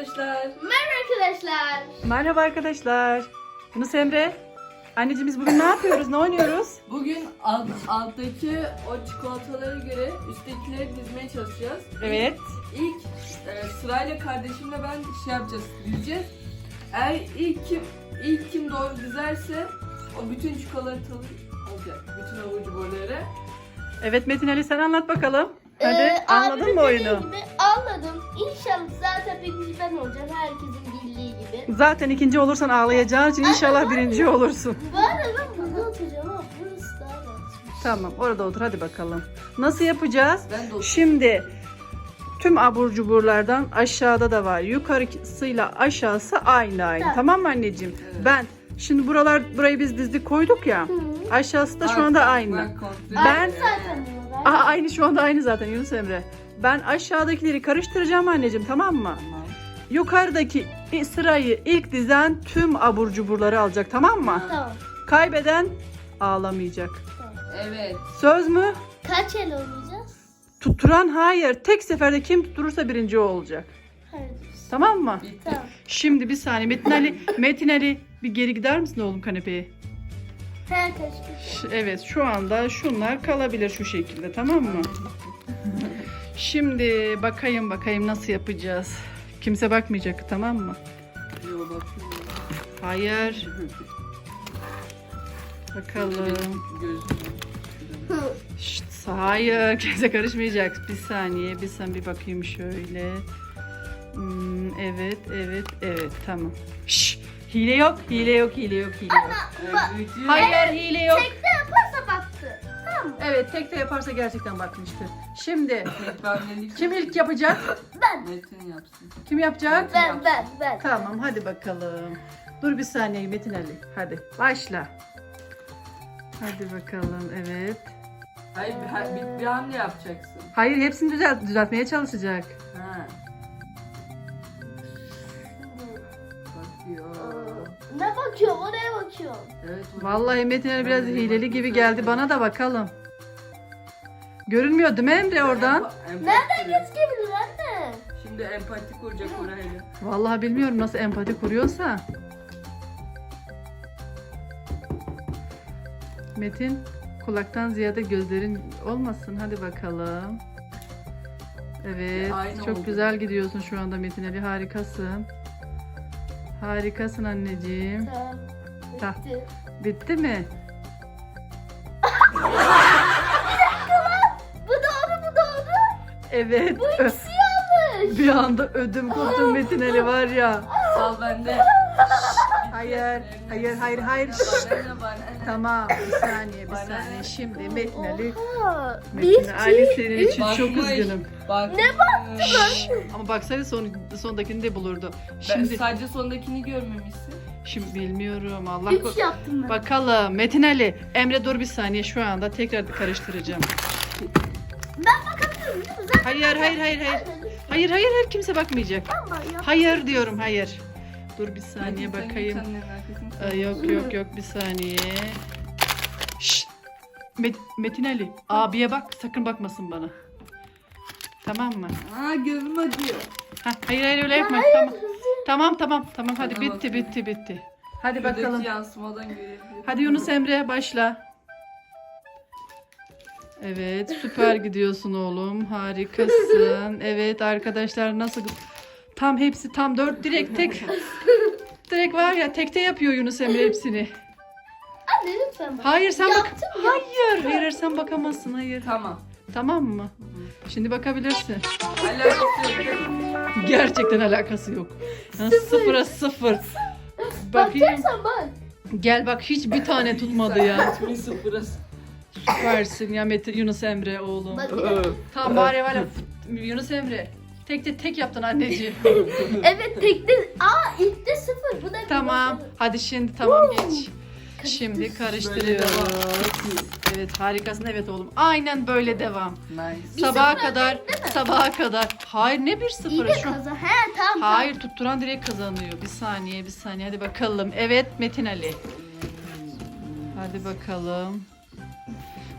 arkadaşlar. Merhaba arkadaşlar. Merhaba arkadaşlar. Yunus Emre. Anneciğimiz bugün ne yapıyoruz? Ne oynuyoruz? Bugün alt, alttaki o çikolatalara göre üsttekileri dizmeye çalışacağız. Evet. İlk e, sırayla kardeşimle ben şey yapacağız, dizeceğiz. Eğer ilk kim ilk kim doğru dizerse o bütün çikolataları alacak. Bütün abur cuburları. Evet Metin Ali sen anlat bakalım. Hadi Ee, anladın abimin mı oyunu? Gibi, anladım. İnşallah zaten birinci ben olacağım. Herkesin bildiği gibi. Zaten ikinci olursan ağlayacağın için inşallah birinci olursun. Bu arada ben burada oturacağım ama burası daha rahat. Tamam orada otur hadi bakalım. Nasıl yapacağız? Ben de Şimdi tüm abur cuburlardan aşağıda da var. Yukarısıyla aşağısı aynı aynı. Tamam. Tamam mı anneciğim? Evet. Ben şimdi buralar burayı biz dizdik koyduk ya. Hı. Aşağısı da şu anda aynı. Ben- et. Zaten bunlar. Aa, aynı şu anda aynı zaten Yunus Emre. Ben aşağıdakileri karıştıracağım anneciğim tamam mı? Tamam. Yukarıdaki sırayı ilk dizen tüm abur cuburları alacak tamam mı? Tamam. Kaybeden ağlamayacak. tamam. Evet. Söz mü? Kaç el oynayacağız? Tutturan hayır. Tek seferde kim tutturursa birinci o olacak. Hadi. Tamam mı? Tamam. Şimdi bir saniye Metin Ali, Metin Ali bir geri gider misin oğlum kanepeye? Evet şu anda şunlar kalabilir şu şekilde tamam mı? Şimdi bakayım bakayım nasıl yapacağız. Kimse bakmayacak tamam mı? Yo, bakıyorum. Hayır. Bakalım. Şşt, hayır kimse karışmayacak. Bir saniye bir sen bir bakayım şöyle. Hmm, evet evet evet tamam. Şşt, hile yok hile yok hile yok hile yok. Hayır hile yok. Mı? Evet tek de yaparsa gerçekten bakmıştır. Şimdi kim ilk yapacak? Ben. Metin yapsın. Kim yapacak? Ben ben ben. Tamam hadi bakalım. Dur bir saniye Metin Ali. Hadi başla. Hadi bakalım evet. Hayır bir, bir, bir hamle yapacaksın. Hayır hepsini düzelt düzeltmeye çalışacak. Ha. Bakıyor. Ne bakıyorum oraya bakıyorum. Evet. Vallahi Metin Ali biraz hileli gibi geldi bana da bakalım. Görünmüyor değil mi Emre oradan? Nereden gözükebilir anne? Şimdi empati kuracak orayla. Vallahi bilmiyorum nasıl empati kuruyorsa. Metin kulaktan ziyade gözlerin olmasın. Hadi bakalım. Evet. Aynı çok oldu. güzel gidiyorsun şu anda Metin Ali. Harikasın. Harikasın anneciğim. Tamam. Tamam. Bitti. Bitti mi? Evet. Ö- İkisi yanlış. Bir anda ödüm koptu Metin Ali var ya. Sal bende. Hayır, hayır, hayır, hayır. Bana bana? Tamam, bir saniye, bir saniye. Şimdi Metin Ali, Oha. Metin Ali iki, senin için çok Bakmış. üzgünüm. Bak. Ne baktı? Ama baksana son, sondakini de bulurdu. Ben Şimdi, sadece sondakini görmemişsin. şimdi bilmiyorum Allah Üç ko- yaptım ben. Bakalım Metin Ali, Emre dur bir saniye şu anda tekrar karıştıracağım. Hayır, hayır, hayır, hayır. Hayır, hayır, hayır kimse bakmayacak. Hayır diyorum, hayır. Dur bir saniye bakayım. Aa, yok yok yok bir saniye. Şşt. Met- Metin Ali abiye bak sakın bakmasın bana. Tamam mı? Aa gözüm acıyor. Hah, hayır hayır öyle yapma. Hayır, Tamam. Tamam tamam tamam hadi bitti bitti bitti. Hadi Şuradaki bakalım. yansımadan görebilirim. Hadi Yunus Emre başla. Evet süper gidiyorsun oğlum. Harikasın. Evet arkadaşlar nasıl tam hepsi tam dört direkt tek direkt var ya tekte yapıyor Yunus Emre hepsini. Anne lütfen bak. Hayır sen bak. Yaptım, Hayır, hayır hayır, sen bakamazsın. Hayır. Tamam. Tamam mı? Şimdi bakabilirsin. Alakası yok. Gerçekten alakası yok. Ha, sıfıra sıfır. Bakayım. Bakacaksan bak. Gel bak hiç bir tane tutmadı ya. Bir sıfırız. Süpersin ya Mete Yunus Emre oğlum. Bak. Tamam bari var ya Yunus Emre. Tek de tek yaptın anneciğim. evet tekte. Aa ilk de sıfır. Bu da tamam. Hadi şimdi tamam geç. Şimdi karıştırıyoruz. Evet harikasın evet oğlum. Aynen böyle devam. Nice. Sabaha sıfır kadar, sabaha kadar. Hayır ne bir İyi sıfırı de şu an. kazan. He tamam. Hayır tutturan direkt kazanıyor. Bir saniye bir saniye hadi bakalım. Evet Metin Ali. Hadi bakalım.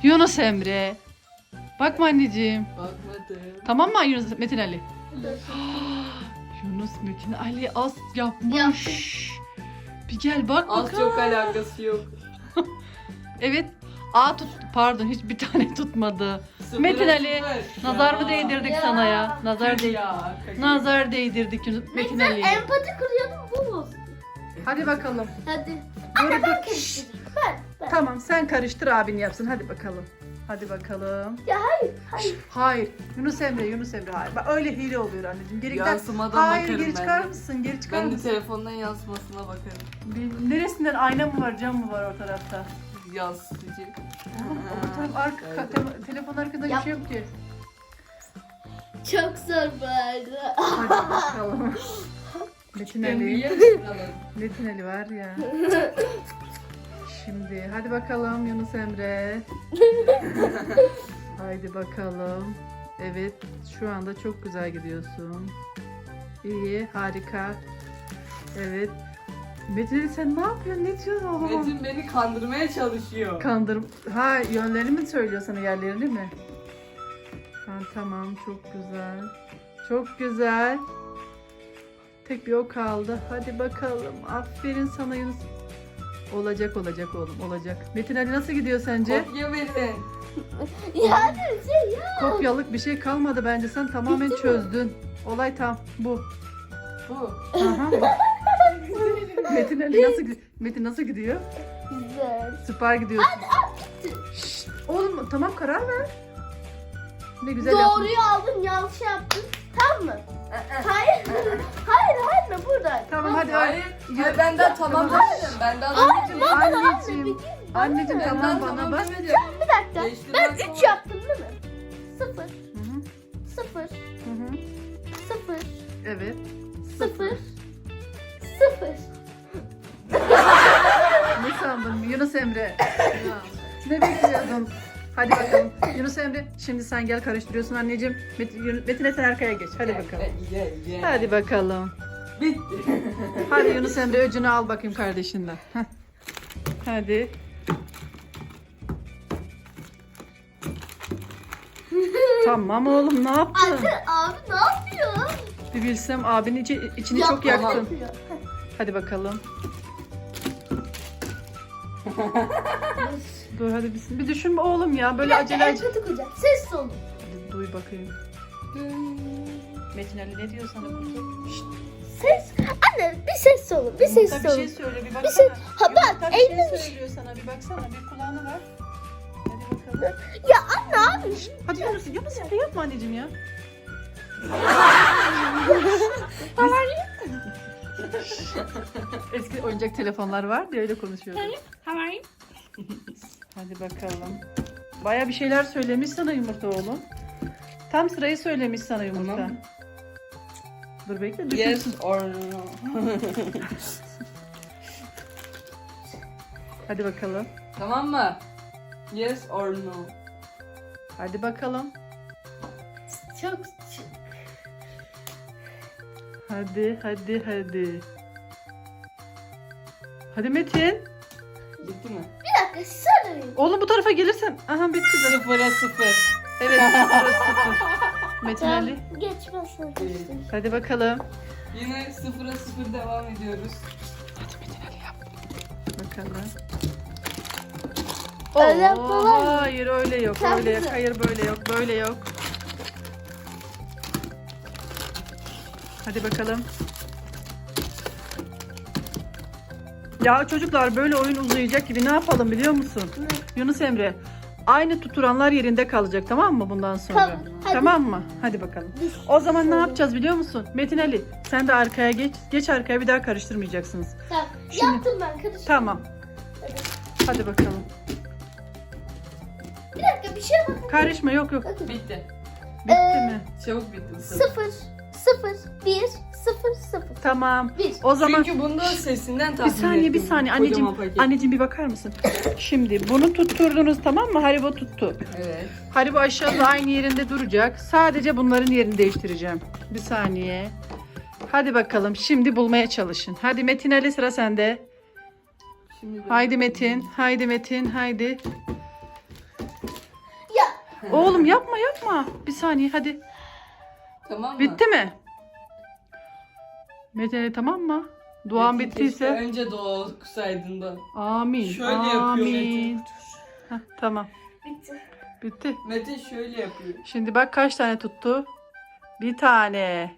Yunus Emre. Bakma anneciğim. Bakmadım. Tamam mı Yunus Metin Ali? Yunus Metin Ali az yapmış. Yaptım. Bir gel bak Az bakalım. çok alakası yok. Evet. A tut. Pardon hiçbir tane tutmadı. Sıfıra Metin Ali, sıfır. Nazar mı değdirdik Ya. sana ya? Nazar Tüh değ ya. Nazar değdirdik Yunus Metin Ben Ali. empati kuruyordum bu bozdu. Hadi bakalım. Hadi. Anne dur. ben karıştırayım. Ben, ben. Tamam sen karıştır abin yapsın. Hadi bakalım. Hadi bakalım. Ya hayır, hayır. Hayır. Yunus Emre, Yunus Emre hayır. Bak öyle hile oluyor anneciğim. Geri gider. Yansımadan Hayır bakarım geri ben çıkar de. mısın? Geri çıkar Ben de mısın? telefondan yansımasına bakarım. Bir- Neresinden ayna mı var, cam mı var o tarafta? Yansıtıcı. O taraf arka, Evet. te- telefon arkasında bir Yap. şey yok ki. Çok zor bu arada. Hadi bakalım. Metin Ben Ali. Metin Ali var ya. Şimdi hadi bakalım Yunus Emre. Haydi bakalım. Evet şu anda çok güzel gidiyorsun. İyi harika. Evet. Metin Ali sen ne yapıyorsun? Ne diyorsun oğlum? Metin beni kandırmaya çalışıyor. Kandır. Ha yönlerini mi söylüyor sana yerlerini mi? Ha, tamam çok güzel. Çok güzel. Tek bir o kaldı. Hadi bakalım. Aferin sana Yunus. Olacak olacak oğlum olacak. Metin Ali nasıl gidiyor sence? Kopya verin. yani şey ya. Kopyalık bir şey kalmadı bence. Sen tamamen Bitti mi? çözdün. Olay tam bu. Bu. Aha. Metin Ali nasıl gidiyor? Metin nasıl gidiyor? Güzel. Süper gidiyorsun. Şşt, oğlum tamam karar ver. Ne güzel yaptın. Doğruyu aldın, yanlış yaptın. Tamam mı? Hayır. hayır, hayır burada. Tamam hadi Hayır. Hayır ben daha Tamam. tamamlamadım. Ben daha demedim. Anneciğim. Anneciğim Ben tamam daha bana bak. demedim. Bir dakika. Ben 3 kolay. yaptım değil mi? 0, Hı hı, 0, hı hı. 0, Evet. 0, 0. Ne sandın Yunus Emre? ne bekliyordun? Hadi bakalım. Yunus Emre şimdi sen gel karıştırıyorsun anneciğim. Metin, Yun- Metin sen arkaya geç. Hadi bakalım. Gel gel. Hadi bakalım. Bitti. Hadi Yunus Emre öcünü al bakayım kardeşinden. Heh. Hadi. Tamam oğlum ne yaptın? Anne, abi ne yapıyor? Bir bilsem abinin içi, içini Yapma, çok yaktın. yapıyor. Hadi bakalım. Dur hadi bir, bir düşünme oğlum ya. Bir Böyle acele acele. kuracak. Ses olun. Hadi duy bakayım. Metin Ali ne diyor sana kutu? Şşt, Ses. Anne bir ses olun. Bir ses Yumurta bir şey söyle bir Bir baksana. ses. Ha Yumurta bak bir şey elini. söylüyor sana bir baksana bir kulağını ver. Hadi bakalım. Ya anne abi. Hadi Yunus, Yunus Emre yapma anneciğim ya. Eski oyuncak telefonlar var diye öyle konuşuyorduk. Hadi bakalım. Baya bir şeyler söylemiş sana yumurta oğlum. Tam sırayı söylemiş sana yumurta. Tamam. Dur bekle Yes düşünsün. or no. Hadi bakalım. tamam mı? Yes or no. Hadi bakalım. Çok Hadi hadi hadi. Hadi Metin. Bitti mi? Dakika söyleyin. Oğlum bu tarafa gelirsen. Aha bitti de. Sıfıra sıfır. Evet sıfır sıfır. Metin Ali. Geçmesin. Hadi bakalım. Yine sıfıra sıfır devam ediyoruz. Hadi Metin Ali yap. Bakalım. Öyle Oo, hayır öyle yok. Sen Öyle yok. bize- Hayır böyle yok. Böyle yok. Hadi bakalım. Ya çocuklar böyle oyun uzayacak gibi ne yapalım biliyor musun? Yunus Emre aynı tuturanlar yerinde kalacak tamam mı bundan sonra? Tamam, hadi. Tamam mı? Hadi bakalım. O zaman ne yapacağız biliyor musun? Metin Ali sen de arkaya geç. Geç arkaya bir daha karıştırmayacaksınız. Tamam. Şimdi- Yaptım ben karıştım. Tamam. Hadi bakalım. Bir dakika bir şey bakın. Karışma yok yok. Bakın. Bitti. Bitti Ee, mi? Çabuk bitti. Sıfır, sıfır, bir, sıfır, sıfır. Tamam. Bir. O zaman Çünkü bunda sesinden bir tahmin saniye bir ettim. saniye Kocaman anneciğim paket. anneciğim bir bakar mısın? Şimdi bunu tutturdunuz tamam mı? Haribo tuttu. Evet. Haribo aşağıda aynı yerinde duracak. Sadece bunların yerini değiştireceğim. Bir saniye. Hadi bakalım şimdi bulmaya çalışın. Hadi Metin Ali sıra sende. Şimdi Haydi Metin. Haydi Metin. Haydi. Ya. Oğlum yapma yapma. Bir saniye hadi. Tamam mı? Bitti mi? Metin Ali tamam mı? Duan Metin, bittiyse. keşke Önce dua okusaydın da. Amin. Şöyle yapıyor Amin. Metin. Heh, tamam. Bitti. Bitti. Metin şöyle yapıyor. Şimdi bak kaç tane tuttu? Bir tane.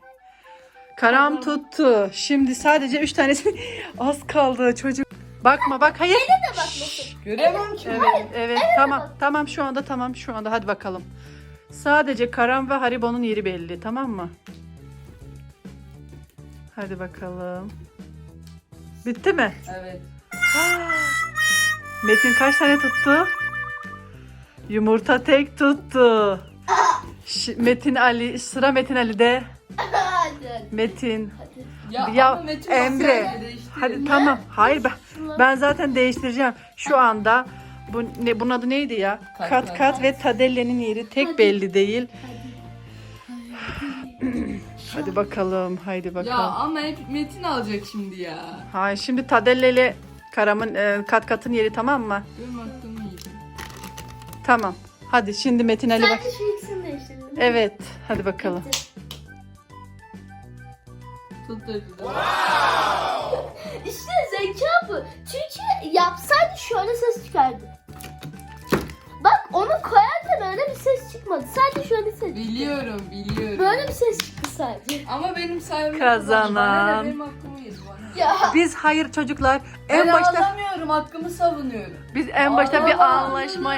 Karam Tamam. tuttu. Şimdi sadece üç tanesi az kaldı çocuk. Bakma bak hayır. Bakmasın? Göremem ki. Evet evet tamam tamam şu anda tamam şu anda hadi bakalım. Sadece Karam ve Haribo'nun yeri belli tamam mı? Hadi bakalım. Bitti mi? Evet. Metin kaç tane tuttu? Yumurta tek tuttu. Ş- Metin Ali sıra Metin Ali'de. Metin. Ya, ama Metin Emre. Hadi tamam. Hayır ben ben zaten değiştireceğim. Şu anda bu ne bunun adı neydi ya? Kat Kat kat. ve Tadelle'nin yeri tek belli değil. Hadi. Hadi bakalım. Haydi Ya bakalım. ama hep Metin alacak şimdi ya. Hayır şimdi Tadelle ile Karam'ın e, kat katın yeri tamam mı? Benim aklım iyiydi. Tamam. Hadi şimdi Metin Ali bak. Sadece şu ikisini mi? Evet. Hadi bakalım. Bitti. Tut da güzel. İşte zeka bu. Çünkü yapsaydı şöyle ses çıkardı. Bak onu koyarken öyle bir ses çıkmadı. Sadece şöyle ses. Biliyorum biliyorum. Böyle bir ses çıktı sadece. Ama benim sayemde Kazanan. Bana ne, benim hakkımı yedi bana. Ya. Biz hayır çocuklar en ben başta ağlamıyorum hakkımı savunuyorum. biz en başta bir Ağlama. anlaşma.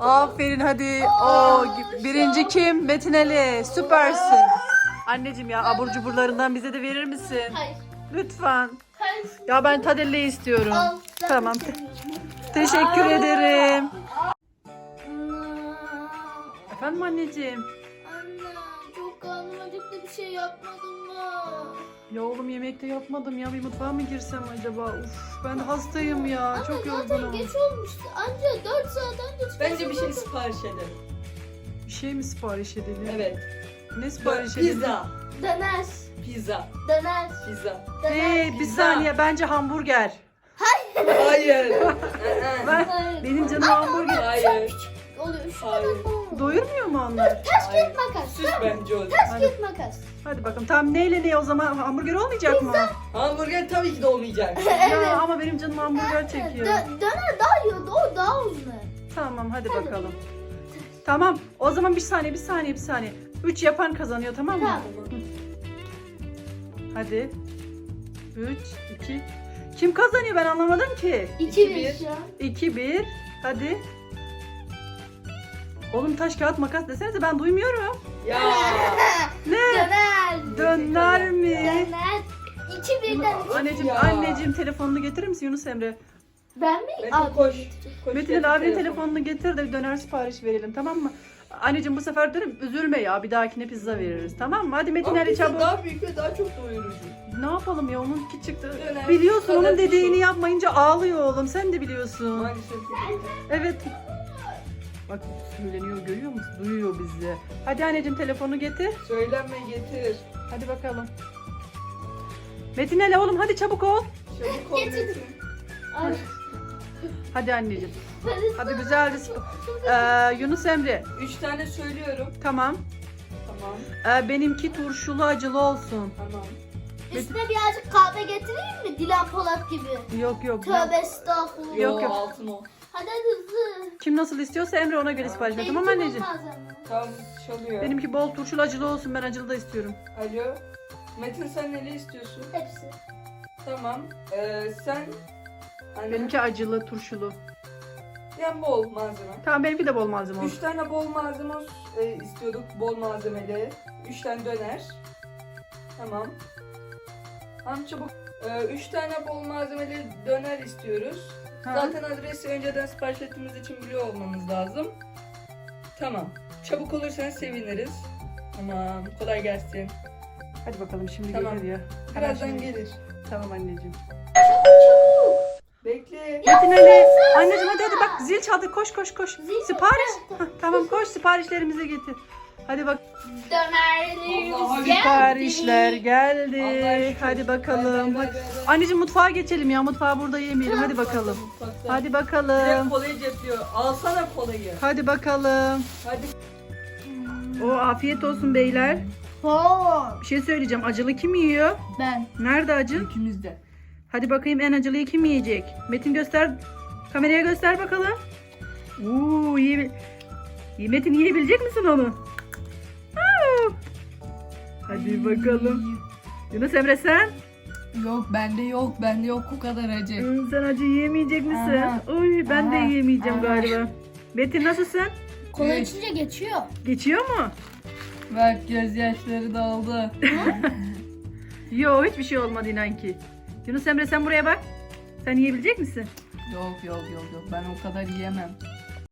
Aferin hadi. O birinci kim? Metin Ali. Süpersin. Anneciğim ya abur cuburlarından bize de verir misin? Hayır. Lütfen. Hayır. Ya ben Tadelle'yi istiyorum. Al, Tamam. seviyorum. Teşekkür Aa. ederim. Anne. Efendim anneciğim. Anne çok karnım acıktı bir şey yapmadın mı? Ya oğlum yemekte yapmadım ya. Bir mutfağa mı girsem acaba? Uf ben de hastayım ya. Çok Anne yorgunum. zaten geç olmuştu. Anca 4 saatten geç. Bence bir şey sipariş edelim. Bir şey mi sipariş edelim? Evet. Ne sipariş edelim? Pizza. Döner. Pizza. Döner. Pizza. Döner. Hey bir Pizza. saniye bence hamburger. Hayır. Ben, Hayır. benim canım hamburger. Hayır. Oluyor şu Hayır. kadar falan. Doyurmuyor mu onlar? Taş Hayır. kağıt makas. Süs bence o. Taş kağıt makas. Hadi bakalım. Tamam neyle ne o zaman hamburger olmayacak mı? Hamburger tabii ki de olmayacak. Ya ama benim canım hamburger çekiyor. Dö- döner daha iyi. O daha uzun. Tamam hadi bakalım. Tamam o zaman bir saniye bir saniye bir saniye. Üç yapan kazanıyor tamam mı? Tamam. Hadi. Üç, iki. Kim kazanıyor ben anlamadım ki. 2 bir. 1 şu an. İki, bir. Hadi. Oğlum taş kağıt makas desenize ben duymuyorum. Ya. Ne? Döner. Döner mi? Döner. 2 birden iki. Anneciğim, Ya. anneciğim telefonunu getirir misin Yunus Emre? Ben mi? Metin Abi koş. Koş Metin getir Ali abinin telefonu. telefonunu getir de bir döner sipariş verelim tamam mı? Anneciğim bu sefer dönüp üzülme ya bir dahakine pizza veririz tamam mı? Hadi Metin Ama Ali pizza çabuk. daha büyük ve daha çok doyurucu. Ne yapalım ya onunki çıktı. Döner, Biliyorsun onun bir dediğini şey. yapmayınca ağlıyor oğlum sen de biliyorsun. Maalesef. Evet. Bak söyleniyor görüyor musun? Duyuyor bizi. Hadi anneciğim telefonu getir. Söylenme getir. Hadi bakalım. Metin Ali oğlum hadi çabuk ol. Çabuk ol. Metin. Ay. Hadi anneciğim. Hadi güzel bir sp- Ee, Yunus Emre Üç tane söylüyorum. tamam. Tamam. Ee, benimki turşulu acılı olsun. Tamam. Üstüne birazcık kahve getireyim mi? Dilan Polat gibi. Yok yok. Tövbe estağfurullah. Yok, yok. altın o. Hadi hadi hızlı. Kim nasıl istiyorsa Emre ona göre sipariş ver. Tamam anneciğim. Tamam çalıyor. Benimki bol turşulu acılı olsun. Ben acılı da istiyorum. Alo. Metin sen neli istiyorsun? Hepsi. Tamam. Ee, sen Anne, Benimki acılı turşulu. Yani bol malzeme. Tamam benimki de bol malzeme Üç olsun. tane bol malzeme e, istiyorduk. Bol malzemeli. Üç tane döner. Tamam. Tamam çabuk. Ee, üç tane bol malzemeli döner istiyoruz. Ha? Zaten adresi önceden sipariş ettiğimiz için biliyor olmamız lazım. Tamam. Çabuk olursanız seviniriz. Tamam. Kolay gelsin. Hadi bakalım şimdi Tamam. gelir ya. Birazdan şimdi- gelir. Tamam anneciğim. Metin Ali. Anneciğim hadi hadi bak zil çaldı. Koş koş koş. Zil? Sipariş. Hah, tamam koş siparişlerimizi getir. Hadi bak Dönerlerimiz geldi. siparişler geldi. Hadi bakalım. Hadi, Hadi. hadi, hadi. Anneciğim mutfağa geçelim ya. Mutfağı burada yemeyelim. Hadi bakalım. Mutfakta. Hadi Direkt bakalım. kolayı cepliyor. Alsana kolayı. Hadi bakalım. Hadi. O afiyet olsun beyler. Bir şey söyleyeceğim. Acılı kim yiyor? ben. Nerede acı? İkimiz de. Hadi bakayım en acılıyı kim yiyecek? Metin göster. Kameraya göster bakalım. Uuu yiye... Yi- Metin yiyebilecek misin onu? Aa! Hadi bakalım. Yunus Emre sen? Yok bende yok. Bende yok o kadar acı. Hı, Sen acı yiyemeyecek misin? Aha. Uy ben de Aha. yiyemeyeceğim Aha. galiba. Metin nasılsın? Kola Evet. içince geçiyor. Geçiyor mu? Bak gözyaşları doldu. Yo hiçbir şey olmadı inan ki. Yunus Emre sen buraya bak. Sen yiyebilecek misin? yok yok yok yok. Ben o kadar yiyemem.